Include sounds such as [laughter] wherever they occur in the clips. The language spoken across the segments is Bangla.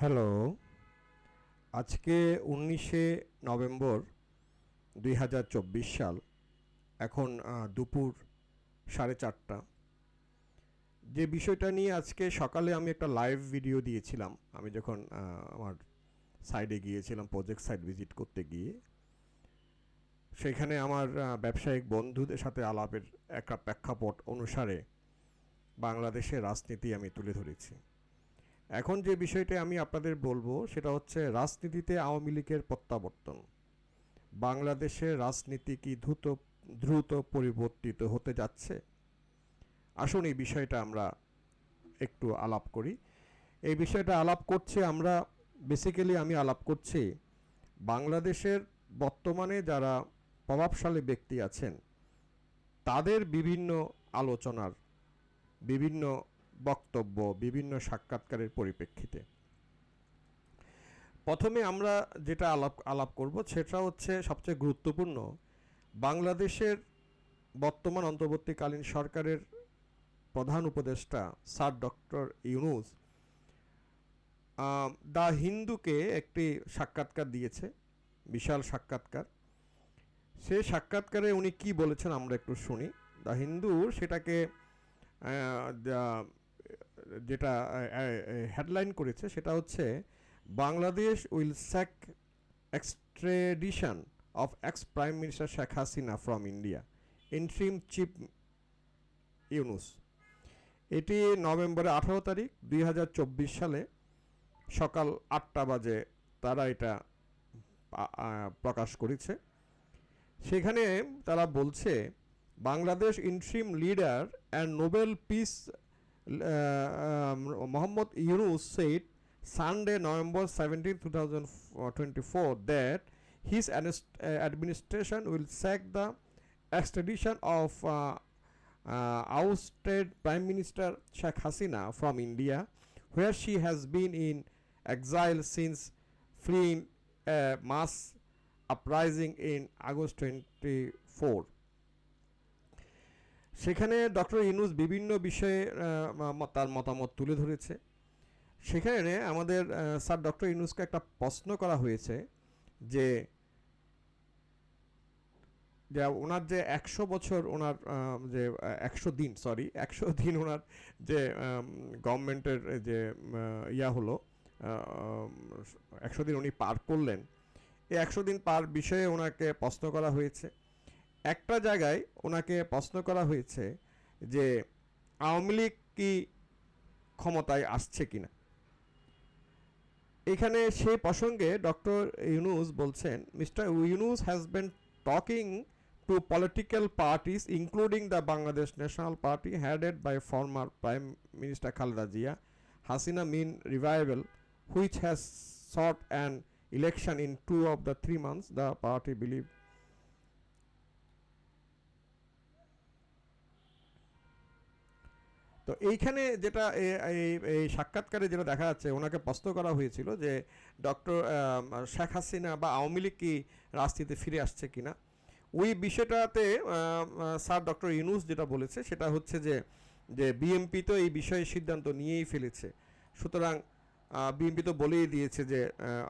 হ্যালো, আজকে উনিশে নভেম্বর দুই হাজার চব্বিশ সাল, এখন দুপুর সাড়ে চারটা। যে বিষয়টা নিয়ে আজকে সকালে আমি একটা লাইভ ভিডিও দিয়েছিলাম, আমি যখন আমার সাইডে গিয়েছিলাম, প্রজেক্ট সাইট ভিজিট করতে গিয়ে, সেখানে আমার ব্যবসায়িক বন্ধুদের সাথে আলাপের একটা প্রেক্ষাপট অনুসারে বাংলাদেশের রাজনীতি আমি তুলে ধরেছি। এখন যে বিষয়টা আমি আপনাদের বলব, সেটা হচ্ছে রাজনীতিতে আওয়ামী লীগের প্রত্যাবর্তন। বাংলাদেশের রাজনীতি কি দ্রুত দ্রুত পরিবর্তিত হতে যাচ্ছে? আসুন এই বিষয়টা আমরা একটু আলাপ করি। এই বিষয়টা আলাপ করছে আমরা বেসিক্যালি আমি আলাপ করছি, বাংলাদেশের বর্তমানে যারা প্রভাবশালী ব্যক্তি আছেন, তাদের বিভিন্ন আলোচনার, বিভিন্ন বক্তব্য, বিভিন্ন সাক্ষাৎকারের পরিপ্রেক্ষিতে। প্রথমে আমরা যেটা আলাপ আলাপ করব সেটা হচ্ছে সবচেয়ে গুরুত্বপূর্ণ, বাংলাদেশের বর্তমান অন্তর্বর্তীকালীন সরকারের প্রধান উপদেষ্টা স্যার ডক্টর ইউনুস দ্য হিন্দুকে একটি সাক্ষাৎকার দিয়েছে, বিশাল সাক্ষাৎকার। সে সাক্ষাৎকারে উনি কি বলেছেন আমরা একটু শুনি। দ্য হিন্দু সেটাকে দা- যেটা হেডলাইন করেছে সেটা হচ্ছে, Bangladesh will seek extradition of ex prime minister Sheikh Hasina from India interim chief Yunus এটি নভেম্বরের আঠারো তারিখ, দুই হাজার চব্বিশ সালে সকাল আটটা বাজে তারা এটা প্রকাশ করেছে। সেখানে তারা বলছে, Bangladesh interim leader and Nobel peace Mohammad Yunus said Sunday, November 17, 2024, that his uh, administration will sack the extradition of uh, uh, ousted Prime Minister Sheikh Hasina from India, where she has been in exile since fleeing a mass uprising in August 24. সেখানে ডক্টর ইনুস বিভিন্ন বিষয়ে তার মতামত তুলে ধরেছে। সেখানে আমাদের স্যার ডক্টর ইনুসকে একটা প্রশ্ন করা হয়েছে যে ওনার যে একশো বছর ওনার যে, একশো দিন সরি একশো [laughs] দিন ওনার যে গভর্নমেন্টের যে ইয়া হলো একশো দিন উনি পার করলেন। এই একশো দিন পার বিষয়ে ওনাকে প্রশ্ন করা হয়েছে। একটা জায়গায় ওনাকে প্রশ্ন করা হয়েছে যে আওয়ামী লীগ কি ক্ষমতায় আসছে কিনা? এখানে সে প্রসঙ্গে ডক্টর ইউনুস বলছেন, mister Yunus has been talking to political parties including the Bangladesh National Party headed by former prime minister Khaleda Zia Hasina mean revival which has sought an election in two of the three months the party believe তো এইখানে যেটা এই- সাক্ষাৎকারে যেটা দেখা যাচ্ছে, ওনাকে প্রশ্ন করা হয়েছিল যে, ডক্টর শেখ হাসিনা বা আওয়ামী লীগ কি রাজনীতিতে ফিরে আসছে কিনা? ওই বিষয়টাতে স্যার ডক্টর ইউনুস যেটা বলেছে, সেটা হচ্ছে যে যে বিএমপি তো এই বিষয়ে সিদ্ধান্ত নিয়েই ফেলেছে। সুতরাং বিএমপি তো বলেই দিয়েছে যে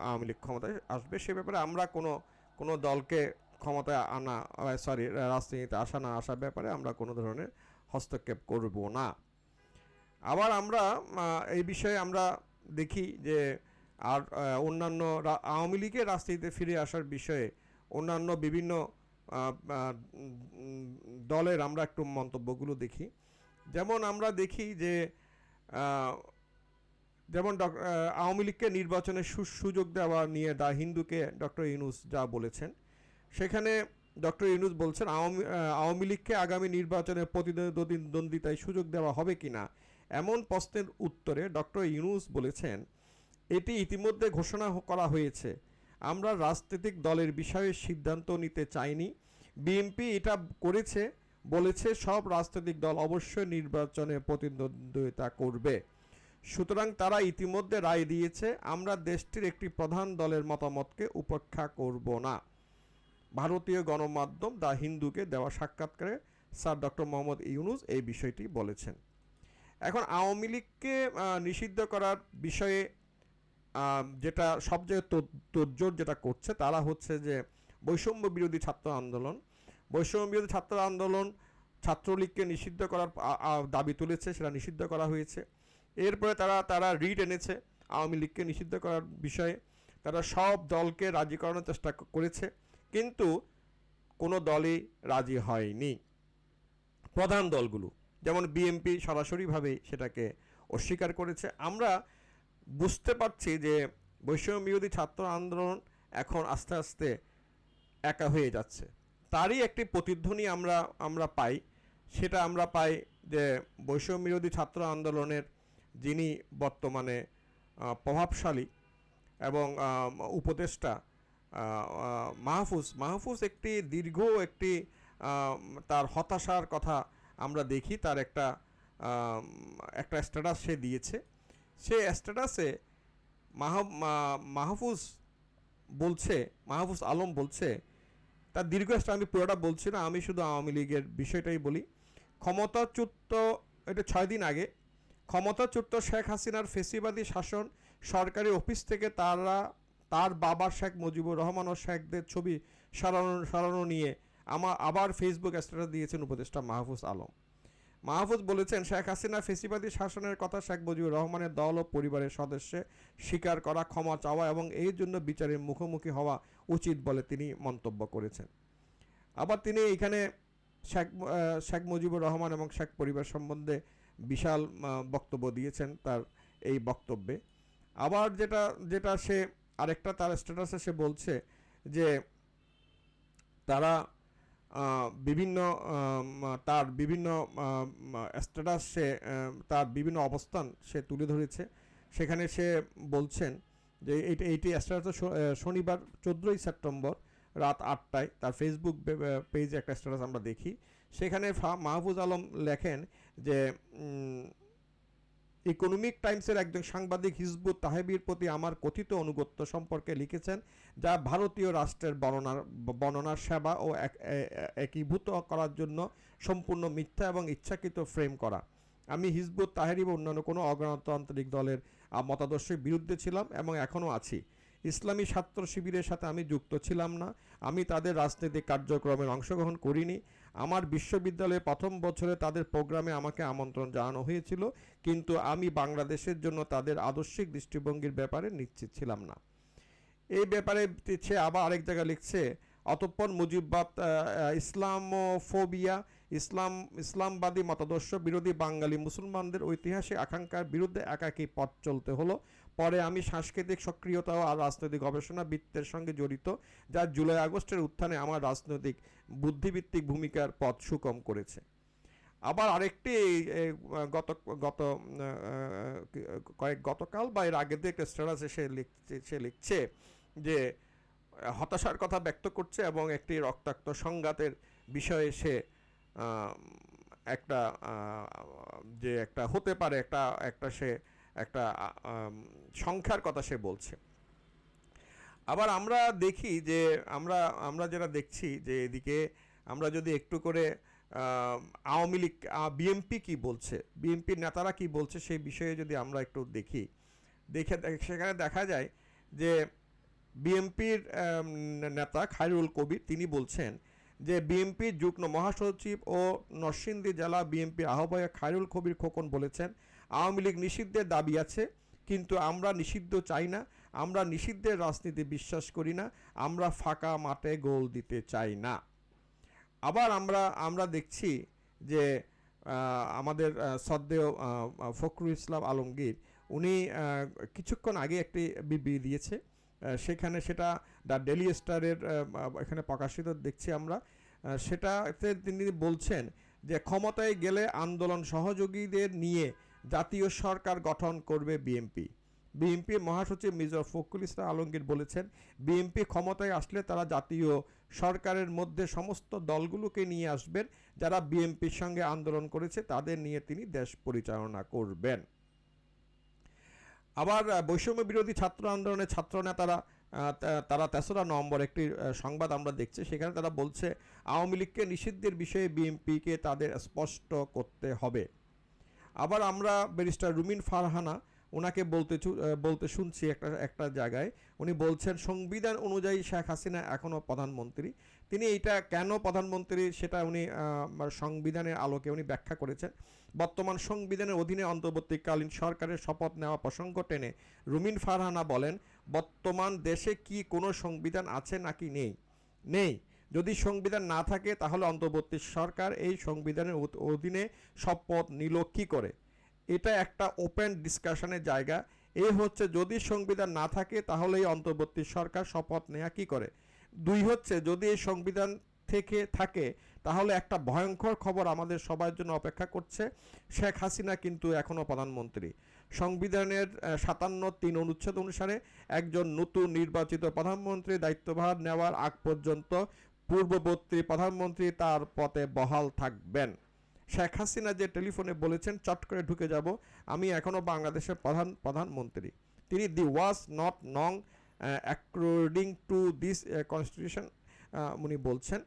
আওয়ামী লীগ ক্ষমতায় আসবে। সে ব্যাপারে আমরা কোনো কোনো দলকে ক্ষমতায় আনা সরি রাজনীতিতে আসা না আসার ব্যাপারে আমরা কোনো ধরনের হস্তক্ষেপ করব না। আবার আমরা এই বিষয়ে আমরা দেখি যে আর অন্যান্য আওয়ামী লীগের রাজনীতিতে ফিরে আসার বিষয়ে অন্যান্য বিভিন্ন দলের আমরা একটু মন্তব্যগুলো দেখি। যেমন আমরা দেখি যে যেমন আহ, আওয়ামী লীগকে নির্বাচনে সু- সুযোগ দেওয়া নিয়ে দা হিন্দুকে ডক্টর ইউনুস যা বলেছেন সেখানে ডক্টর ইউনুস বলছেন আওয়ামী আওয়ামী লীগকে আগামী নির্বাচনে প্রতিদ্বন্দ্বিতায় সুযোগ দেওয়া হবে কিনা? এমন প্রশ্নের উত্তরে ডক্টর ইউনুস বলেছেন, এটি ইতিমধ্যে ঘোষণা করা হয়েছে। আমরা রাজনৈতিক দলের বিষয়ে সিদ্ধান্ত নিতে চাইনি। বিএনপি এটা করেছে, বলেছে সব রাজনৈতিক দল অবশ্যই নির্বাচনে প্রতিদ্বন্দ্বিতা করবে। সুতরাং তারা ইতিমধ্যে রায় দিয়েছে, আমরা দেশটির একটি প্রধান দলের মতামতকে উপেক্ষা করব না। ভারতীয় গণমাধ্যম দ্য হিন্দুকে দেওয়া সাক্ষাৎকারে স্যার ডক্টর মোহাম্মদ ইউনুস এই বিষয়টি বলেছেন। এখন আওয়ামী লীগকে নিষিদ্ধ করার বিষয়ে যেটা সবচেয়ে তো- তোড়জোড় যেটা করছে, তারা হচ্ছে যে বৈষম্য বিরোধী ছাত্র আন্দোলন। বৈষম্য বিরোধী ছাত্র আন্দোলন ছাত্রলীগকে নিষিদ্ধ করার দাবি তুলেছে, সেটা নিষিদ্ধ করা হয়েছে। এরপরে তারা তারা রিট এনেছে আওয়ামী লীগকে নিষিদ্ধ করার বিষয়ে। তারা সব দলকে রাজি করানোর চেষ্টা করেছে, কিন্তু কোনো দলই রাজি হয়নি। প্রধান দলগুলো। যেমন বিএনপি সরাসরিভাবে সেটাকে অস্বীকার করেছে। আমরা বুঝতে পারছি যে বৈষম্য বিরোধী ছাত্র আন্দোলন এখন আস্তে আস্তে একা হয়ে যাচ্ছে। তারই একটি প্রতিধ্বনি আমরা আমরা পাই। সেটা আমরা পাই যে বৈষম্য বিরোধী ছাত্র আন্দোলনের যিনি বর্তমানে প্রভাবশালী এবং উপদেষ্টা মাহফুজ মাহফুজ একটি দীর্ঘ একটি তার হতাশার কথা আমরা দেখি তার একটা একটা স্ট্যাটাস সে দিয়েছে। সে স্ট্যাটাসে মাহ মাহফুজ বলছে, মাহফুজ আলম বলছে, তার দীর্ঘ স্ট্যাটাস আমি পুরোটা বলছি না, আমি শুধু আওয়ামী লীগের বিষয়টাই বলি। ক্ষমতাচ্যুত, এটা ছয় দিন আগে, ক্ষমতাচ্যুত শেখ হাসিনার ফেসিবাদী শাসন সরকারি অফিস থেকে তারা, তার বাবা শেখ মুজিবুর রহমান ও শেখদের ছবি সরানো সরানো নিয়ে আমার আবার ফেসবুক স্ট্যাটাস দিয়েছেন উপদেষ্টা মাহফুজ আলম। মাহফুজ বলেছেন, শেখ হাসিনা ফেসিবাদী শাসনের কথা শেখ মুজিবুর রহমানের দল ও পরিবারের সদস্যে স্বীকার করা ক্ষমা চাওয়া এবং এই জন্য বিচারের মুখোমুখি হওয়া উচিত বলে তিনি মন্তব্য করেছেন। আবার তিনি এখানে শেখ শেখ মুজিবুর রহমান এবং শেখ পরিবার সম্বন্ধে বিশাল বক্তব্য দিয়েছেন তার এই বক্তব্যে। আবার যেটা যেটা সে আরেকটা তার স্ট্যাটাসে সে বলছে যে তারা বিভিন্ন তার বিভিন্ন স্ট্যাটাস সে তার বিভিন্ন অবস্থান সে তুলে ধরেছে। সেখানে সে বলছেন যে এইটা, এইটি স্ট্যাটাস শনিবার চোদ্দোই সেপ্টেম্বর রাত আটটায় তার ফেসবুক পেজে একটা স্ট্যাটাস আমরা দেখি। সেখানে মাহফুজ আলম লেখেন যে ইকোনমিক টাইমসের একজন সাংবাদিক হিজবুত তাহেবির প্রতি আমার কথিত অনুগত্য সম্পর্কে লিখেছেন, যা ভারতীয় রাষ্ট্রের বর্ণনার বর্ণনার সেবা ও একীভূত করার জন্য সম্পূর্ণ মিথ্যা এবং ইচ্ছাকৃত ফ্রেম করা। আমি হিজবুত তাহেরি বা অন্যান্য কোনো অগণতান্ত্রিক দলের মতাদর্শের বিরুদ্ধে ছিলাম এবং এখনও আছি। ইসলামী ছাত্র শিবিরের সাথে আমি যুক্ত ছিলাম না। আমি তাদের রাজনৈতিক কার্যক্রমে অংশগ্রহণ করিনি। আমার বিশ্ববিদ্যালয়ে প্রথম বছরে তাদের প্রোগ্রামে আমাকে আমন্ত্রণ জানানো হয়েছিল, কিন্তু আমি বাংলাদেশের জন্য তাদের আদর্শিক দৃষ্টিভঙ্গির ব্যাপারে নিশ্চিত ছিলাম না। এই ব্যাপারে সে আবার আরেক জায়গায় লিখছে, অতঃপর মুজিববাদ ইসলামোফোবিয়া, ইসলাম, ইসলামবাদী মতাদর্শ বিরোধী বাঙালি মুসলমানদের ঐতিহাসিক আকাঙ্ক্ষার বিরুদ্ধে একাকী পথ চলতে হলো। পরে আমি সাংস্কৃতিক সক্রিয়তা ও রাজনৈতিক গবেষণা বৃত্তের সঙ্গে জড়িত, যা জুলাই আগস্টের উত্থানে আমার রাজনৈতিক বুদ্ধিভিত্তিক ভূমিকার পথ সুকম করেছে। আবার আরেকটি গত গত কয়েক গতকাল বা এর আগের দিয়ে একটা স্ট্যাটাসে সে লিখছে সে লিখছে যে, হতাশার কথা ব্যক্ত করছে এবং একটি রক্তাক্ত সংঘাতের বিষয়ে সে একটা যে একটা হতে পারে, একটা একটা সে একটা সংখ্যার কথা সে বলছে। আবার আমরা দেখি যে, আমরা আমরা যেটা দেখছি যে এদিকে আমরা যদি একটু করে আওয়ামী লীগ বিএমপি কি বলছে বিএনপির নেতারা কি বলছে সেই বিষয়ে যদি আমরা একটু দেখি, দেখে, সেখানে দেখা যায় যে বিএনপির নেতা খায়রুল কবির তিনি বলছেন যে বিএনপির যুগ্ম মহাসচিব ও নরসিংদী জেলা বিএনপির আহ্বায়ক খায়রুল কবির খোকন বলেছেন আওয়ামী লীগ নিষিদ্ধের দাবি আছে কিন্তু আমরা নিষিদ্ধ চাই না আমরা নিষিদ্ধের রাজনীতি বিশ্বাস করি না আমরা ফাঁকা মাঠে গোল দিতে চাই না। আবার আমরা আমরা দেখছি যে আমাদের আহ, ফখরুল ইসলাম আলমগীর উনি কিছুক্ষণ আগে একটি বিবৃতি দিয়েছে সেখানে সেটা দ্য ডেলি স্টারের এখানে প্রকাশিত দেখছি আমরা সেটাতে তিনি বলছেন যে ক্ষমতায় গেলে আন্দোলন সহযোগীদের নিয়ে জাতীয় সরকার গঠন করবে বিএনপি। বিএনপির মহাসচিব মির্জা ফখরুল ইসলাম আলমগীর বলেছেন, বিএনপি ক্ষমতায় আসলে তারা জাতীয় সরকারের মধ্যে সমস্ত দলগুলোকে নিয়ে আসবেন, যারা বিএনপির সঙ্গে আন্দোলন করেছে তাদের নিয়ে তিনি দেশ পরিচালনা করবেন। আবার বৈষম্য বিরোধী ছাত্র আন্দোলনের ছাত্র নেতারা তারা তেসরা নভেম্বর একটি সংবাদ আমরা দেখছি, সেখানে তারা বলছে, আওয়ামী লীগকে নিষিদ্ধের বিষয়ে বিএনপিকে তাদের স্পষ্ট করতে হবে। আবার আমরা ব্যারিস্টার রুমিন ফারহানা, ওনাকে বলতে বলতে শুনছি একটা একটা জায়গায়। উনি বলছেন, সংবিধান অনুযায়ী শেখ হাসিনা এখনও প্রধানমন্ত্রী। তিনি এইটা কেন প্রধানমন্ত্রী সেটা উনি সংবিধানের আলোকে উনি ব্যাখ্যা করেছেন। বর্তমান সংবিধানের অধীনে অন্তর্বর্তীকালীন সরকারের শপথ নেওয়া প্রসঙ্গ টেনে রুমিন ফারহানা বলেন, বর্তমান দেশে কি কোনো সংবিধান আছে নাকি নেই? নেই। যদি সংবিধান না থাকে, তাহলে অন্তর্বর্তী সরকার এই সংবিধানের অধ- অধীনে শপথ নিল কি করে। এটা একটা ওপেন ডিসকাশনের জায়গা। এ হচ্ছে, যদি সংবিধান না থাকে, তাহলে এই অন্তর্বর্তী সরকার শপথ নেওয়া কী করে? দুই হচ্ছে, যদি এই সংবিধান থেকে থাকে, তাহলে একটা ভয়ঙ্কর খবর আমাদের সবার জন্য অপেক্ষা করছে। শেখ হাসিনা কিন্তু এখনও প্রধানমন্ত্রী। সংবিধানের সাতান্ন তিন অনুচ্ছেদ অনুসারে একজন নতুন নির্বাচিত প্রধানমন্ত্রী দায়িত্বভার নেওয়ার আগ পর্যন্ত পূর্ববর্তী প্রধানমন্ত্রী তার পথে বহাল থাকবেন। শেখ হাসিনা যে টেলিফোনে বলেছেন, চট করে ঢুকে যাব, আমি এখনও বাংলাদেশের প্রধান, প্রধানমন্ত্রী। তিনি দি ওয়াজ নট নং অ্যাকর্ডিং টু দিস কনস্টিটিউশন উনি বলছেন।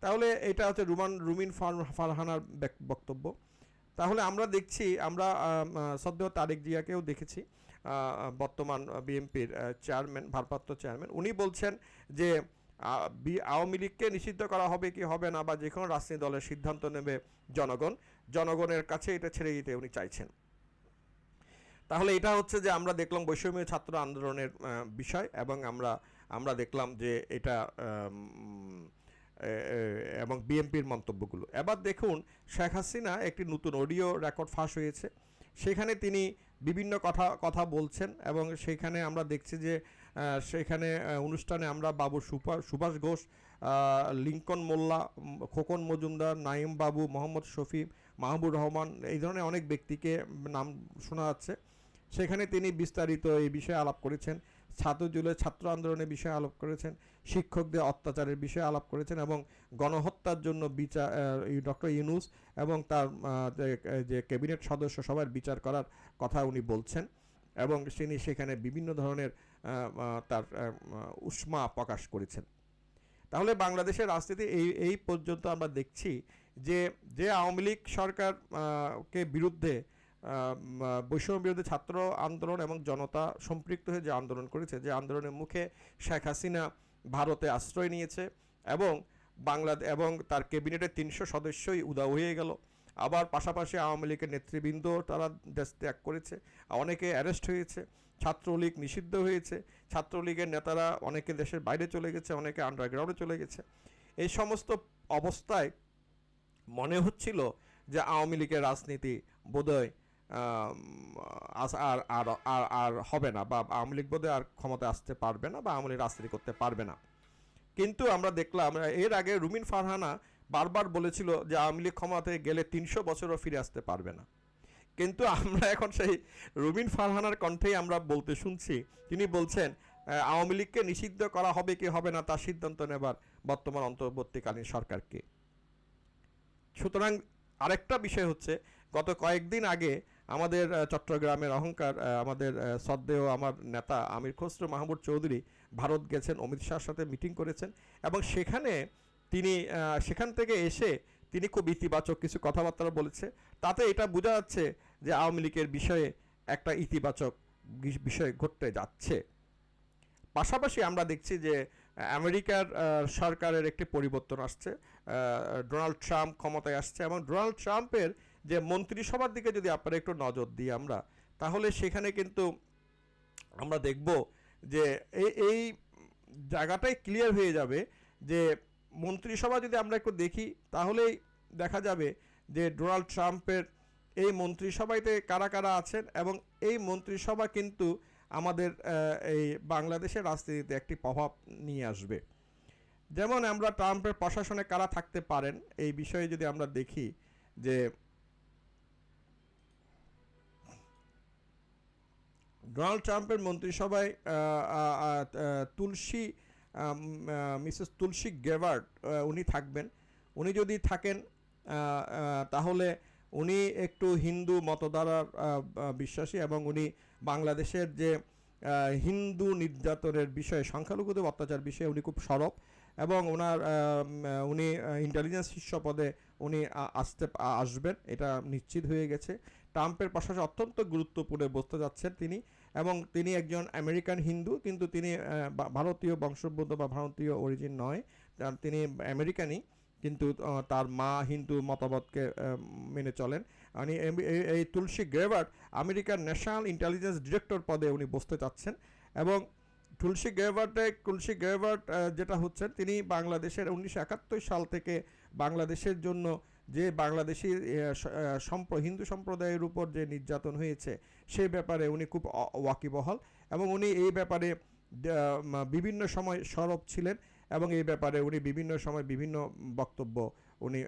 তাহলে এটা হচ্ছে রুমান, রুমিন ফার- ফারহানার বক্তব্য। তাহলে আমরা দেখছি, আমরা সদ্য তারেক জিয়াকেও দেখেছি বর্তমান বিএনপির চেয়ারম্যান, ভারপ্রাপ্ত চেয়ারম্যান। উনি বলছেন যে আওয়ামী লীগকে নিষিদ্ধ করা হবে কি হবে না বা যে কোনো রাজনীতি দলের সিদ্ধান্ত নেবে জনগণ, জনগণের কাছে এটা ছেড়ে দিতে উনি চাইছেন। তাহলে এটা হচ্ছে যে আমরা দেখলাম বৈষম্য ছাত্র আন্দোলনের বিষয় এবং আমরা আমরা দেখলাম যে এটা এবং বিএনপির মন্তব্যগুলো। এবার দেখুন, শেখ হাসিনা একটি নতুন অডিও রেকর্ড ফাঁস হয়েছে। সেখানে তিনি বিভিন্ন কথা কথা বলছেন এবং সেখানে আমরা দেখছি যে সেখানে অনুষ্ঠানে আমরা বাবু সুভাষ ঘোষ লিঙ্কন মোল্লা খোকন মজুমদার নাইম বাবু, মোহাম্মদ শফি, মাহবুর রহমান, এই ধরনের অনেক ব্যক্তিকে নাম শোনা যাচ্ছে। সেখানে তিনি বিস্তারিত এই বিষয়ে আলাপ করেছেন ছাত্র ছাত্রজুলের ছাত্র আন্দোলনের বিষয়ে আলাপ করেছেন, শিক্ষকদের অত্যাচারের বিষয়ে আলাপ করেছেন এবং গণহত্যার জন্য বিচার ডক্টর ইউনুস এবং তার যে ক্যাবিনেট সদস্য সবার বিচার করার কথা উনি বলছেন। এবং তিনি সেখানে বিভিন্ন ধরনের তার উষ্মা প্রকাশ করেছেন। তাহলে বাংলাদেশের রাজনীতি এই এই পর্যন্ত আমরা দেখছি যে যে আওয়ামী লীগ সরকার কে বিরুদ্ধে বৈষম্য বিরোধী ছাত্র আন্দোলন এবং জনতা সম্পৃক্ত হয়ে যে আন্দোলন করেছে, যে আন্দোলনের মুখে শেখ হাসিনা ভারতে আশ্রয় নিয়েছে এবং বাংলাদেশ এবং তার ক্যাবিনেটের তিনশো সদস্যই উদাও হয়ে গেল। আবার পাশাপাশি আওয়ামী লীগের নেতৃবৃন্দ তারা দেশ ত্যাগ করেছে। অনেকে অ্যারেস্ট হয়েছে, ছাত্রলীগ নিষিদ্ধ হয়েছে, ছাত্রলীগের নেতারা অনেকে দেশের বাইরে চলে গেছে, অনেকে আন্ডারগ্রাউন্ডে চলে গেছে। এই সমস্ত অবস্থায় মনে হচ্ছিল যে আওয়ামী লীগের রাজনীতি বোধহয় আর আর আর আর হবে না বা আওয়ামী লীগ বোধহয় আর ক্ষমতায় আসতে পারবে না বা আওয়ামী লীগ রাজনীতি করতে পারবে না। কিন্তু আমরা দেখলাম, এর আগে রুমিন ফারহানা বারবার বলেছিল যে আওয়ামী লীগ ক্ষমতায় গেলে তিনশো বছরও ফিরে আসতে পারবে না। কিন্তু আমরা এখন সেই রুবিন ফারহানার কণ্ঠেই আমরা বলতে শুনছি। তিনি বলছেন আওয়ামী লীগকে নিষিদ্ধ করা হবে কি হবে না তার সিদ্ধান্ত নেবার বর্তমান অন্তর্বর্তীকালীন সরকারকে। সুতরাং আরেকটা বিষয় হচ্ছে, গত কয়েকদিন আগে আমাদের চট্টগ্রামের অহংকার আমাদের শ্রদ্ধেয় আমার নেতা আমির খসরু মাহমুদ চৌধুরী ভারত গেছেন, অমিত শাহর সাথে মিটিং করেছেন এবং সেখানে তিনি সেখান থেকে এসে তিনি খুব ইতিবাচক কিছু কথাবার্তা বলেছে। তাতে এটা বোঝা যাচ্ছে যে আওয়ামী লীগের বিষয়ে একটা ইতিবাচক বিষয় ঘটতে যাচ্ছে। পাশাপাশি আমরা দেখছি যে আমেরিকার সরকারের একটি পরিবর্তন আসছে। ডোনাল্ড ট্রাম্প ক্ষমতায় আসছে এবং ডোনাল্ড ট্রাম্পের যে মন্ত্রিসভার দিকে যদি আপনারা একটু নজর দিই আমরা, তাহলে সেখানে কিন্তু আমরা দেখব যে এই জায়গাটাই ক্লিয়ার হয়ে যাবে যে মন্ত্রিসভা যদি আমরা একটু দেখি, তাহলেই দেখা যাবে যে ডোনাল্ড ট্রাম্পের এই মন্ত্রিসভাতে কারা কারা আছেন এবং এই মন্ত্রিসভা কিন্তু আমাদের এই বাংলাদেশের রাজনীতিতে একটি প্রভাব নিয়ে আসবে। যেমন আমরা ট্রাম্পের প্রশাসনে কারা থাকতে পারেন, এই বিষয়ে যদি আমরা দেখি যে ডোনাল্ড ট্রাম্পের মন্ত্রিসভায় তুলসী মিসেস তুলসী গেভার্ড উনি থাকবেন। উনি যদি থাকেন তাহলে উনি একটু হিন্দু আহ, বিশ্বাসী এবং উনি বাংলাদেশের যে হিন্দু নির্যাতনের বিষয়ে সংখ্যালঘুদের অত্যাচার বিষয়ে উনি খুব সরব এবং ওনার উনি ইন্টেলিজেন্স শীর্ষ পদে উনি আসতে আসবেন। এটা নিশ্চিত হয়ে গেছে। ট্রাম্পের পাশাপাশি অত্যন্ত গুরুত্বপূর্ণ বসতে যাচ্ছেন তিনি। এবং তিনি একজন আমেরিকান হিন্দু, কিন্তু তিনি ভারতীয় বংশোদ্ভূত বা ভারতীয় অরিজিন নয়। তিনি আমেরিকানই, কিন্তু তার মা হিন্দু মতামতকে মেনে চলেন। উনি এই- এই তুলসী গ্রেভার্ট আমেরিকার ন্যাশনাল ইন্টেলিজেন্স ডিরেক্টর পদে উনি বসতে চাচ্ছেন। এবং তুলসী গ্রেভার্টে তুলসী গ্রেভার্ট যেটা হচ্ছেন, তিনি বাংলাদেশের উনিশশো একাত্তর সাল থেকে বাংলাদেশের জন্য যে বাংলাদেশি হিন্দু সম্প্রদায়ের উপর যে নির্যাতন হয়েছে, সে ব্যাপারে উনি খুব ওয়াকিবহাল এবং উনি এই ব্যাপারে বিভিন্ন সময় সরব ছিলেন এবং এই ব্যাপারে উনি বিভিন্ন সময় বিভিন্ন বক্তব্য উনি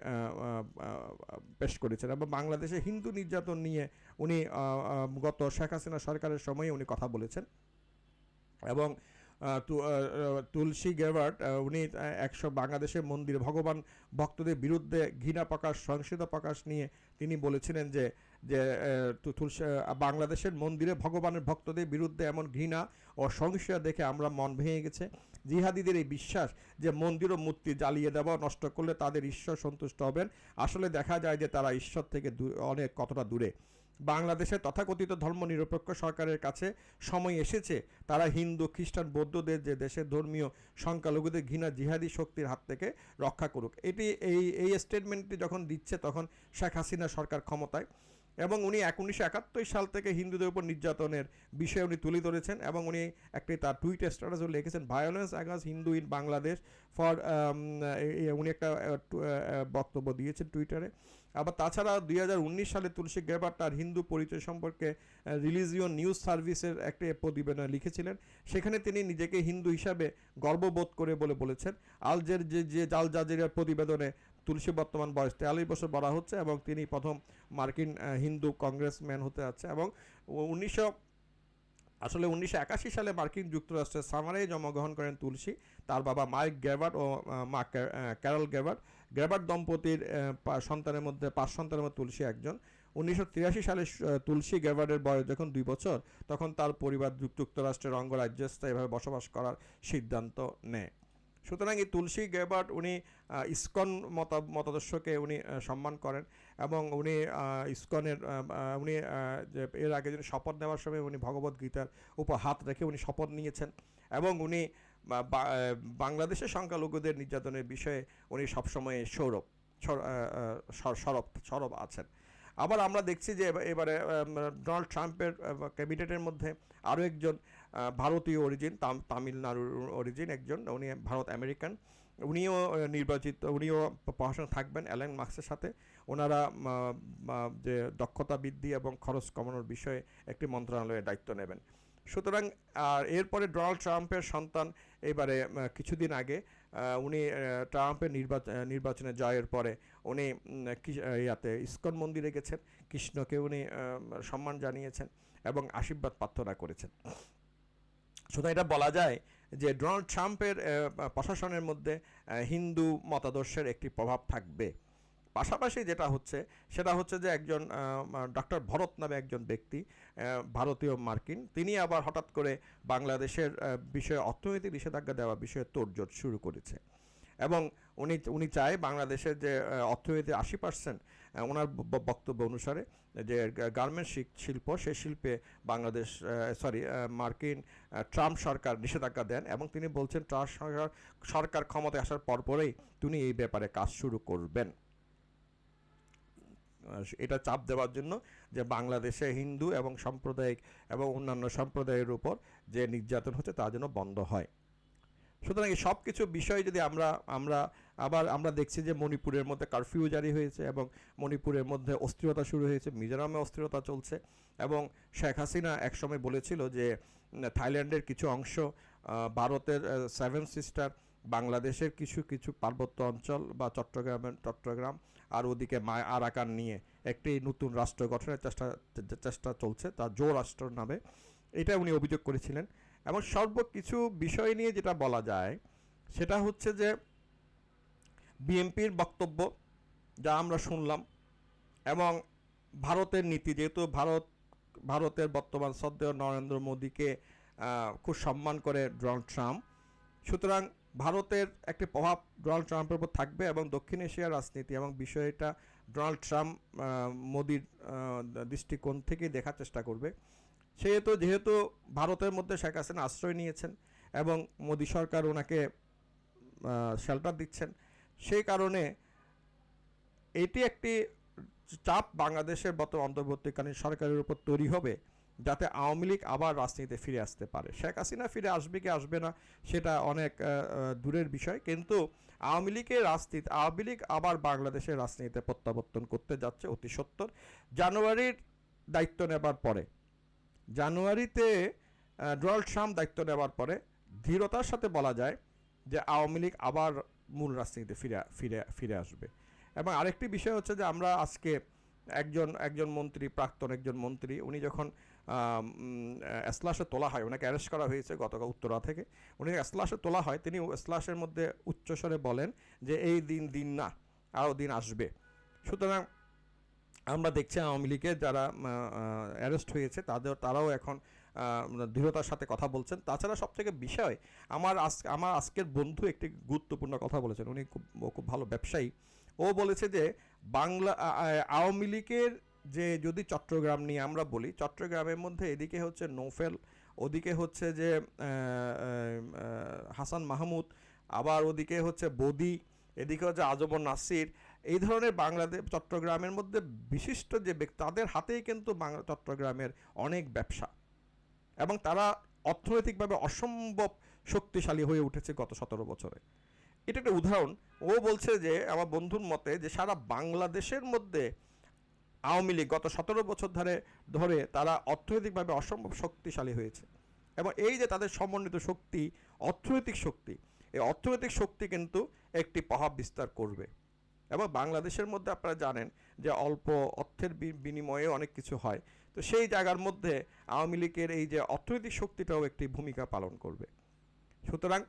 পেশ করেছেন এবং বাংলাদেশে হিন্দু নির্যাতন নিয়ে উনি গত শেখ হাসিনা সরকারের সময়ে উনি কথা বলেছেন এবং তুলসী গেভার্ট উনি একশো বাংলাদেশের মন্দির, ভগবান ভক্তদের বিরুদ্ধে ঘৃণা প্রকাশ, সহিংসতা প্রকাশ নিয়ে তিনি বলেছিলেন যে যে তুলসী বাংলাদেশের মন্দিরে ভগবানের ভক্তদের বিরুদ্ধে এমন ঘৃণা ও সহিংসতা দেখে আমরা মন ভেঙে গেছে। জিহাদিদের এই বিশ্বাস যে মন্দির ও মূর্তি জ্বালিয়ে দেওয়া নষ্ট করলে তাদের ঈশ্বর সন্তুষ্ট হবেন, আসলে দেখা যায় যে তারা ঈশ্বর থেকে অনেক কতটা দূরে। বাংলাদেশের তথাকথিত ধর্মনিরপেক্ষ সরকারের কাছে সময় এসেছে। তারা হিন্দু, খ্রিস্টান, বৌদ্ধদের যে দেশের ধর্মীয় সংখ্যালঘুদের ঘৃণা, জিহাদি শক্তির হাত থেকে রক্ষা করুক। এটি এই এই স্টেটমেন্টটি যখন দিচ্ছে, তখন শেখ হাসিনা সরকার ক্ষমতায়। এবং উনি উনিশশো একাত্তর সাল থেকে হিন্দুদের উপর নির্যাতনের বিষয়ে উনি তুলে ধরেছেন এবং উনি একটি তার টুইট স্ট্যাটাসও লিখেছেন violence against Hindu in Bangladesh for উনি একটা বক্তব্য দিয়েছেন টুইটারে। আবার তাছাড়া দুই হাজার উনিশ সালে তুলসী গ্রেবার তার হিন্দু পরিচয় সম্পর্কে রিলিজিয়ন নিউজ সার্ভিসের একটি প্রতিবেদন লিখেছিলেন। সেখানে তিনি নিজেকে হিন্দু হিসাবে গর্ববোধ করে বলে বলেছেন। আলজের যে যে জাল জাজিরার প্রতিবেদনে তুলসী বর্তমান বয়স তেয়াল্লিশ বছর বলা হচ্ছে এবং তিনি প্রথম মার্কিন হিন্দু কংগ্রেসম্যান হতে যাচ্ছে এবং উনিশশো, আসলে উনিশশো একাশি সালে মার্কিন যুক্তরাষ্ট্রের সামারে জন্মগ্রহণ করেন তুলসী। তার বাবা মাইক গ্যাবার্ট ও মা ক্যারল গ্যাবার্ট। গ্যাবার্ট দম্পতির সন্তানের মধ্যে, পাঁচ সন্তানের মধ্যে তুলসী একজন। উনিশশো তিরাশি সালে তুলসী গ্যাবার্টের বয়স যখন দুই বছর, তখন তার পরিবার যুক- যুক্তরাষ্ট্রের অঙ্গরাজ্যে স্থায়ীভাবে বসবাস করার সিদ্ধান্ত নেয়। সুতরাং এই তুলসী গ্যাবার্ট উনি ইস্কন মত, মতাদর্শকে উনি সম্মান করেন এবং উনি ইসকনের উনি এর আগে যিনি শপথ নেওয়ার সময় উনি ভগবত গীতার উপর হাত রেখে উনি শপথ নিয়েছেন এবং উনি বাংলাদেশের সংখ্যালঘুদের নির্যাতনের বিষয়ে উনি সবসময় সৌরভ সরব সরব আছেন। আবার আমরা দেখছি যে এবা- এবারে ডোনাল্ড ট্রাম্পের ক্যাবিনেটের মধ্যে আরও একজন ভারতীয় অরিজিন তামিলনাড়ুর অরিজিন একজন, উনি ভারত আমেরিকান উনিও নির্বাচিত, উনিও পড়াশোনা থাকবেন অ্যালেন মার্কসের সাথে। ওনারা যে দক্ষতা বৃদ্ধি এবং খরচ কমানোর বিষয়ে একটি মন্ত্রণালয়ের দায়িত্ব নেবেন। সুতরাং, আর এরপরে ডোনাল্ড ট্রাম্পের সন্তান, এবারে কিছুদিন আগে উনি ট্রাম্পের নির্বাচন নির্বাচনে জয়ের পরে উনি ইয়াতে ইস্কন মন্দিরে গেছেন। কৃষ্ণকে উনি সম্মান জানিয়েছেন এবং আশীর্বাদ প্রার্থনা করেছেন। সুতরাং এটা বলা যায় যে ডোনাল্ড ট্রাম্পের প্রশাসনের মধ্যে হিন্দু মতাদর্শের একটি প্রভাব থাকবে। পাশাপাশি যেটা হচ্ছে, সেটা হচ্ছে যে একজন ডক্টর ভরত নামে একজন ব্যক্তি ভারতীয় মার্কিন, তিনি আবার হঠাৎ করে বাংলাদেশের বিষয়ে অর্থনৈতিক নিষেধাজ্ঞা দেওয়া বিষয়ে তোড়জোড় শুরু করেছে। এবং উনি উনি চায় বাংলাদেশের যে অর্থনীতি আশি পার্সেন্ট ওনার বক্তব্য অনুসারে যে গার্মেন্টস শিল্প সেই শিল্পে বাংলাদেশ সরি মার্কিন ট্রাম্প সরকার নিষেধাজ্ঞা দেন এবং তিনি বলছেন ট্রাম্প সরকার সরকার ক্ষমতায় আসার পরপরেই তিনি এই ব্যাপারে কাজ শুরু করবেন। এটা চাপ দেওয়ার জন্য যে বাংলাদেশে হিন্দু এবং সাম্প্রদায়িক এবং অন্যান্য সম্প্রদায়ের উপর যে নির্যাতন হচ্ছে তা যেন বন্ধ হয়। সুতরাং এই সব কিছু বিষয় যদি আমরা আমরা আবার আমরা দেখছি যে মণিপুরের মধ্যে কারফিউ জারি হয়েছে এবং মণিপুরের মধ্যে অস্থিরতা শুরু হয়েছে, মিজোরামে অস্থিরতা চলছে এবং শেখ হাসিনা একসময় বলেছিল যে থাইল্যান্ডের কিছু অংশ ভারতের সেভেন সিস্টার বাংলাদেশের কিছু কিছু পার্বত্য অঞ্চল বা চট্টগ্রামের চট্টগ্রাম আর ওদিকে মায় আরাকান নিয়ে একটি নতুন রাষ্ট্র গঠনের চেষ্টা চেষ্টা চলছে তা জো রাষ্ট্র নামে। এটা উনি অভিযোগ করেছিলেন। এবং সর্ব কিছু বিষয় নিয়ে যেটা বলা যায়, সেটা হচ্ছে যে বিএনপির বক্তব্য যা আমরা শুনলাম এবং ভারতের নীতি, যেহেতু ভারত, ভারতের বর্তমান শ্রদ্ধেয় নরেন্দ্র মোদীকে খুব সম্মান করে ডোনাল্ড ট্রাম্প। সুতরাং ভারতের একটি প্রভাব ডোনাল্ড ট্রাম্পের উপর থাকবে এবং দক্ষিণ এশিয়ার রাজনীতি এবং বিষয়টা ডোনাল্ড ট্রাম্প মোদির দৃষ্টিকোণ থেকে দেখার চেষ্টা করবে। সেহেতু, যেহেতু ভারতের মধ্যে শেখ হাসিনা আশ্রয় নিয়েছেন এবং মোদী সরকার ওনাকে শেল্টার দিচ্ছেন, সেই কারণে এটি একটি চাপ বাংলাদেশের বর্ত অন্তর্বর্তীকালীন সরকারের উপর তৈরি হবে যাতে আওয়ামী লীগ আবার রাজনীতিতে ফিরে আসতে পারে। শেখ হাসিনা ফিরে আসবে কি আসবে না, সেটা অনেক দূরের বিষয়। কিন্তু আওয়ামী লীগের রাজনীতি, আওয়ামী লীগ আবার বাংলাদেশের রাজনীতিতে প্রত্যাবর্তন করতে যাচ্ছে অতি সত্তর। জানুয়ারির দায়িত্ব নেবার পরে জানুয়ারিতে ডোনাল্ড ট্রাম্প দায়িত্ব নেওয়ার পরে ধীরতার সাথে বলা যায় যে আওয়ামী লীগ আবার মূল রাজনীতিতে ফিরে ফিরে ফিরে আসবে। এবং আরেকটি বিষয় হচ্ছে যে আমরা আজকে একজন একজন মন্ত্রী, প্রাক্তন একজন মন্ত্রী, উনি যখন এসলাসে তোলা হয়, ওনাকে অ্যারেস্ট করা হয়েছে গতকাল উত্তরা থেকে, উনি এসলাসে তোলা হয়, তিনি এসলাসের মধ্যে উচ্চস্বরে বলেন যে এই দিন দিন না, আরও দিন আসবে। সুতরাং আমরা দেখছি আওয়ামী লীগের যারা অ্যারেস্ট হয়েছে, তাদের, তারাও এখন দৃঢ়তার সাথে কথা বলছেন। তাছাড়া সব থেকে বিষয়, আমার আজ আমার আজকের বন্ধু একটি গুরুত্বপূর্ণ কথা বলেছেন। উনি খুব খুব ভালো ব্যবসায়ী। ও বলেছে যে, বাংলা আওয়ামী লীগের যে, যদি চট্টগ্রাম নিয়ে আমরা বলি, চট্টগ্রামের মধ্যে এদিকে হচ্ছে নৌফেল, ওদিকে হচ্ছে যে হাসান মাহমুদ, আবার ওদিকে হচ্ছে বদি, এদিকে হচ্ছে আজমর নাসির এই ধরনের বাংলাদেশ চট্টগ্রামের মধ্যে বিশিষ্ট যে ব্যক্তি, তাদের হাতেই কিন্তু বাংলা, চট্টগ্রামের অনেক ব্যবসা। এবং তারা অর্থনৈতিকভাবে অসম্ভব শক্তিশালী হয়ে উঠেছে গত সতেরো বছরে। এটা একটা উদাহরণ। ও বলছে যে, আমার বন্ধুর মতে যে, সারা বাংলাদেশের মধ্যে আওয়ামী লীগ গত সতেরো বছর ধরে ধরে তারা অর্থনৈতিকভাবে অসম্ভব শক্তিশালী হয়েছে। এবং এই যে তাদের সমন্বিত শক্তি, অর্থনৈতিক শক্তি, এই অর্থনৈতিক শক্তি কিন্তু একটি প্রভাব বিস্তার করবে। এবং বাংলাদেশের মধ্যে আপনারা জানেন যে অল্প অর্থের বিনিময়ে অনেক কিছু হয়। তো সেই জায়গার মধ্যে আওয়ামী লীগের এই যে অর্থনৈতিক শক্তিটাও একটি ভূমিকা পালন করবে। সুতরাং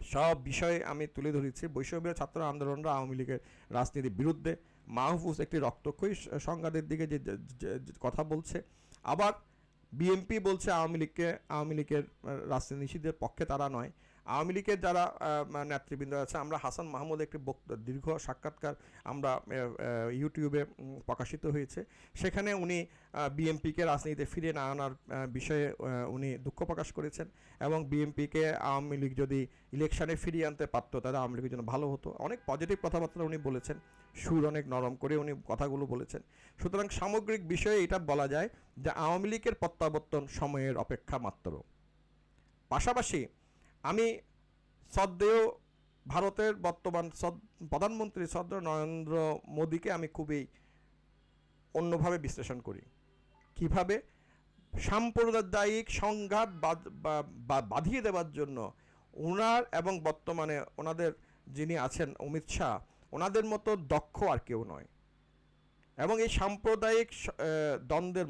সব বিষয়ে আমি তুলে ধরেছি বৈষম্য ছাত্র আন্দোলনরা আওয়ামী লীগের রাজনীতির বিরুদ্ধে মাহফুজ একটি রক্তক্ষয়ী সংঘাতের দিকে যে কথা বলছে। আবার বিএনপি বলছে আওয়ামী লীগকে, আওয়ামী লীগের রাজনীতি নিষিদ্ধের পক্ষে তারা নয়। আওয়ামী লীগের যারা নেতৃবৃন্দ আছে, আমরা হাসান মাহমুদ একটি দীর্ঘ সাক্ষাৎকার আমরা ইউটিউবে প্রকাশিত হয়েছে। সেখানে উনি বিএনপিকে রাজনীতিতে ফিরে না আনার বিষয়ে উনি দুঃখ প্রকাশ করেছেন এবং বিএনপিকে আওয়ামী লীগ যদি ইলেকশানে ফিরিয়ে আনতে পারতো, তাহলে আওয়ামী লীগের জন্য ভালো হতো। অনেক পজিটিভ কথাবার্তা উনি বলেছেন, সুর অনেক নরম করে উনি কথাগুলো বলেছেন। সুতরাং সামগ্রিক বিষয়ে এটা বলা যায় যে আওয়ামী লীগের প্রত্যাবর্তন সময়ের অপেক্ষা মাত্র। পাশাপাশি আমি সদ্দেহ ভারতের বর্তমান প্রধানমন্ত্রী সদ্য নরেন্দ্র মোদীকে আমি খুবই অন্যভাবে বিশ্লেষণ করি। কীভাবে? সাম্প্রদায়িক সংঘাত বাঁধিয়ে দেওয়ার জন্য ওনার এবং বর্তমানে ওনাদের যিনি আছেন অমিত শাহ, ওনাদের মতো দক্ষ আর কেউ নয়। এবং এই সাম্প্রদায়িক দ্বন্দ্বের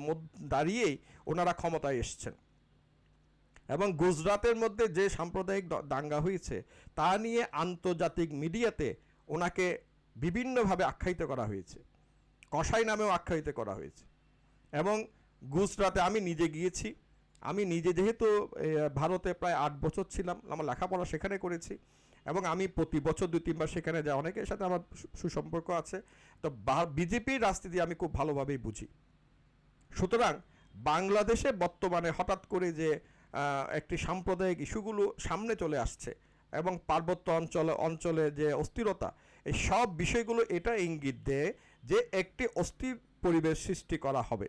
দাঁড়িয়েই ওনারা ক্ষমতায় এসছেন। এবং গুজরাটের মধ্যে যে সাম্প্রদায়িক দাঙ্গা হয়েছে, তা নিয়ে আন্তর্জাতিক মিডিয়াতে ওনাকে বিভিন্নভাবে আখ্যায়িত করা হয়েছে। কসাই নামেও আখ্যায়িত করা হয়েছে। এবং গুজরাটে আমি নিজে গিয়েছি। আমি নিজে যেহেতু ভারতে প্রায় আট বছর ছিলাম, আমার লেখাপড়া সেখানে করেছি এবং আমি প্রতি বছর দুই, তিনবার সেখানে যাই। অনেকের সাথে আমার সুসম্পর্ক আছে। তো বিজেপির রাজনীতি আমি খুব ভালোভাবেই বুঝি। সুতরাং বাংলাদেশে বর্তমানে হঠাৎ করে যে একটি সাম্প্রদায়িক ইস্যুগুলো সামনে চলে আসছে এবং পার্বত্য অঞ্চলে অঞ্চলে যে অস্থিরতা, এই সব বিষয়গুলো এটা ইঙ্গিত দেয় যে একটি অস্থির পরিবেশ সৃষ্টি করা হবে।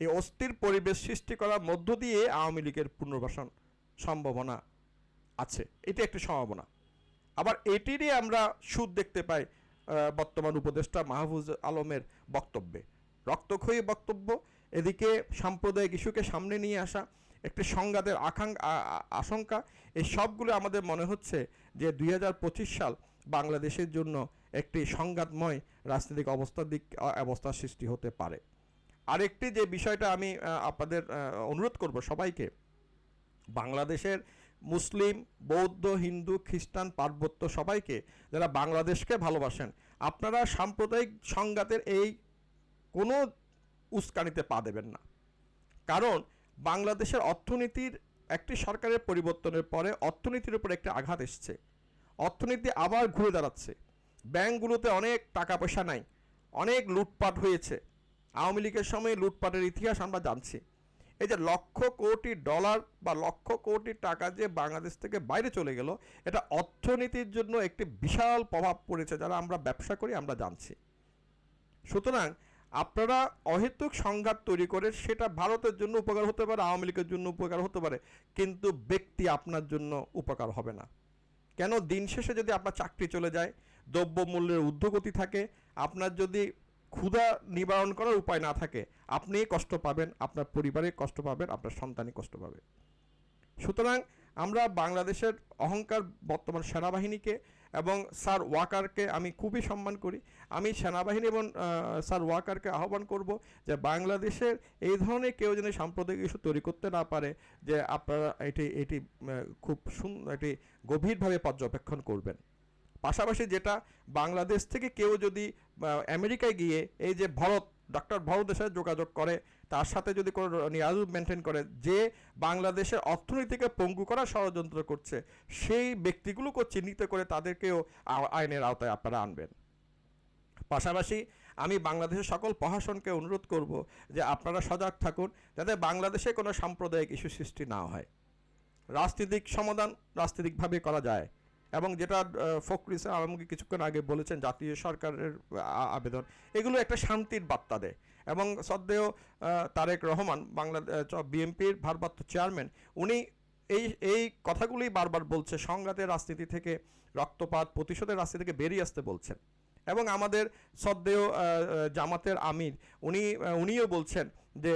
এই অস্থির পরিবেশ সৃষ্টি করার মধ্য দিয়ে আওয়ামী লীগের পুনর্বাসন সম্ভাবনা আছে। এটি একটি সম্ভাবনা। আবার এটিরই আমরা সুদ দেখতে পাই বর্তমান উপদেষ্টা মাহফুজ আলমের বক্তব্যে। রক্তক্ষয়ী বক্তব্য, এদিকে সাম্প্রদায়িক ইস্যুকে সামনে নিয়ে আসা একটি সংঘাতের আকাঙ্ক্ষা আশঙ্কা। এই সবগুলো আমাদের মনে হচ্ছে যে দুই হাজার পঁচিশ সাল বাংলাদেশের জন্য একটি সংঘাতময় রাজনৈতিক অবস্থার দিক অবস্থার সৃষ্টি হতে পারে। আরেকটি যে বিষয়টা আমি আপনাদের অনুরোধ করব সবাইকে, বাংলাদেশের মুসলিম, বৌদ্ধ, হিন্দু, খ্রিস্টান, পার্বত্য সবাইকে যারা বাংলাদেশকে ভালোবাসেন, আপনারা সাম্প্রদায়িক সংঘাতের এই কোনো উস্কানিতে পা দেবেন না। কারণ বাংলাদেশের অর্থনীতির একটি সরকারের পরিবর্তনের পরে অর্থনীতির উপর একটা আঘাত এসছে। অর্থনীতি আবার ঘুরে দাঁড়াচ্ছে। ব্যাংকগুলোতে অনেক টাকা পয়সা নাই। অনেক লুটপাট হয়েছে। আওয়ামী লীগের সময় লুটপাটের ইতিহাস আমরা জানছি। এই যে লক্ষ কোটি ডলার বা লক্ষ কোটি টাকা যে বাংলাদেশ থেকে বাইরে চলে গেল, এটা অর্থনীতির জন্য একটি বিশাল প্রভাব পড়েছে যারা আমরা ব্যবসা করি, আমরা জানছি। সুতরাং আপনারা অহেতুক সংঘাত তৈরি করে সেটা ভারতের জন্য উপকার হতে পারে, আওয়ামী লীগের জন্য উপকার হতে পারে, কিন্তু ব্যক্তি আপনার জন্য উপকার হবে না। কেন? দিন শেষে যদি আপনার চাকরি চলে যায়, দ্রব্যমূল্যের ঊর্ধ্বগতি থাকে, আপনার যদি ক্ষুধা নিবারণ করার উপায় না থাকে আপনি কষ্ট পাবেন, আপনার পরিবারে কষ্ট পাবেন আপনার সন্তানই কষ্ট পাবে। সুতরাং আমরা বাংলাদেশের অহংকার বর্তমান সেনাবাহিনীকে এবং স্যার ওয়াকারকে আমি খুবই সম্মান করি। আমি সেনাবাহিনী এবং স্যার ওয়াকারকে আহ্বান করব যে বাংলাদেশের এই ধরনের কেউ যেন সাম্প্রদায়িক ইস্যু তৈরি করতে না পারে, যে আপনারা এটি এটি খুব সুন্দর এটি গভীরভাবে পর্যবেক্ষণ করবেন। পাশাপাশি যেটা বাংলাদেশ থেকে কেউ যদি আমেরিকায় গিয়ে এই যে ভরত ডক্টর ভরতের সাথে যোগাযোগ করে তার সাথে যদি কোনো নিয়াজু মেনটেন করে যে বাংলাদেশের অর্থনীতিকে পঙ্গু করা ষড়যন্ত্র করছে, সেই ব্যক্তিগুলোকে চিহ্নিত করে তাদেরকেও আইনের আওতায় আপনারা আনবেন। পাশাপাশি আমি বাংলাদেশের সকল প্রশাসনকে অনুরোধ করব যে আপনারা সজাগ থাকুন যাতে বাংলাদেশে কোনো সাম্প্রদায়িক ইস্যু সৃষ্টি না হয়। রাজনীতিক সমাধান রাজনীতিকভাবে করা যায়। এবং যেটা আহ, ফখরুল ইসলাম আমাকে কিছুক্ষণ আগে বলেছেন জাতীয় সরকারের আবেদন এগুলো একটা শান্তির বার্তা দেয়। এবং সদ্দেহ তারেক রহমান বাংলা বিএনপির ভারপ্রাপ্ত চেয়ারম্যান উনি এই এই কথাগুলোই বারবার বলছে সংঘাতের রাজনীতি থেকে রক্তপাত প্রতিশোধের রাজনীতি থেকে বেরিয়ে আসতে বলছেন। এবং আমাদের সদ্দেহ জামাতের আমির উনি উনিও বলছেন যে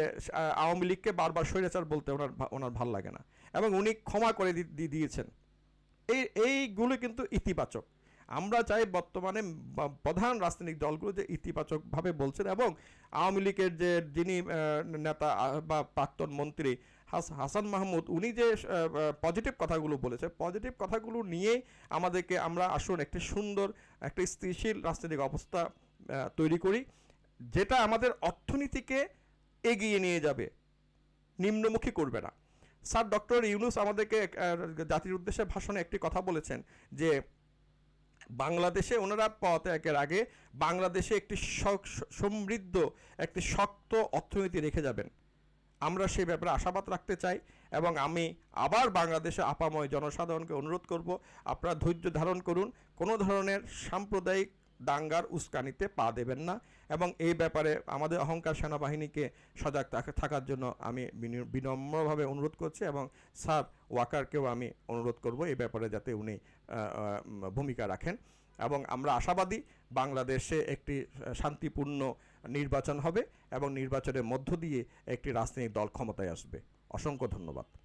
আওয়ামী লীগকে বারবার স্বৈরাচার বলতে ওনার ওনার ভালো লাগে না। এবং উনি ক্ষমা করে দিয়েছেন। এই, এইগুলো কিন্তু ইতিবাচক। আমরা চাই বর্তমানে প্রধান রাজনৈতিক দলগুলো যে ইতিবাচকভাবে বলছেন এবং আওয়ামী লীগের যে যিনি নেতা বা প্রাক্তন মন্ত্রী হাসান মাহমুদ, উনি যে পজিটিভ কথাগুলো বলেছে পজিটিভ কথাগুলো নিয়ে আমাদেরকে আমরা আসুন একটি সুন্দর, একটি স্থিতিশীল রাজনৈতিক অবস্থা তৈরি করি, যেটা আমাদের অর্থনীতিকে এগিয়ে নিয়ে যাবে। নিম্নমুখী করবে না। স্যার, ডক্টর ইউনুস আমাদেরকে জাতির উদ্দেশ্যে ভাষণে একটি কথা বলেছেন যে, বাংলাদেশে ওনারা পদত্যাগের আগে বাংলাদেশে একটি স- স- সমৃদ্ধ, একটি শক্ত অর্থনীতি রেখে যাবেন। আমরা সেই ব্যাপারে আশাবাদ রাখতে চাই এবং আমি আবার বাংলাদেশে আপাময় জনসাধারণকে অনুরোধ করব, আপনারা ধৈর্য ধারণ করুন। কোনো ধরনের সাম্প্রদায়িক দাঙ্গার উস্কানিতে পা দেবেন না এবং এই ব্যাপারে আমাদের অহংকার সেনাবাহিনীকে সজাগ থাকার জন্য আমি বিনম্রভাবে অনুরোধ করছি এবং স্যার ওয়াকারকেও আমি অনুরোধ করব এই ব্যাপারে যাতে উনি ভূমিকা রাখেন। এবং আমরা আশাবাদী বাংলাদেশে একটি শান্তিপূর্ণ নির্বাচন হবে এবং নির্বাচনের মধ্য দিয়ে একটি রাজনৈতিক দল ক্ষমতায় আসবে। অসংখ্য ধন্যবাদ।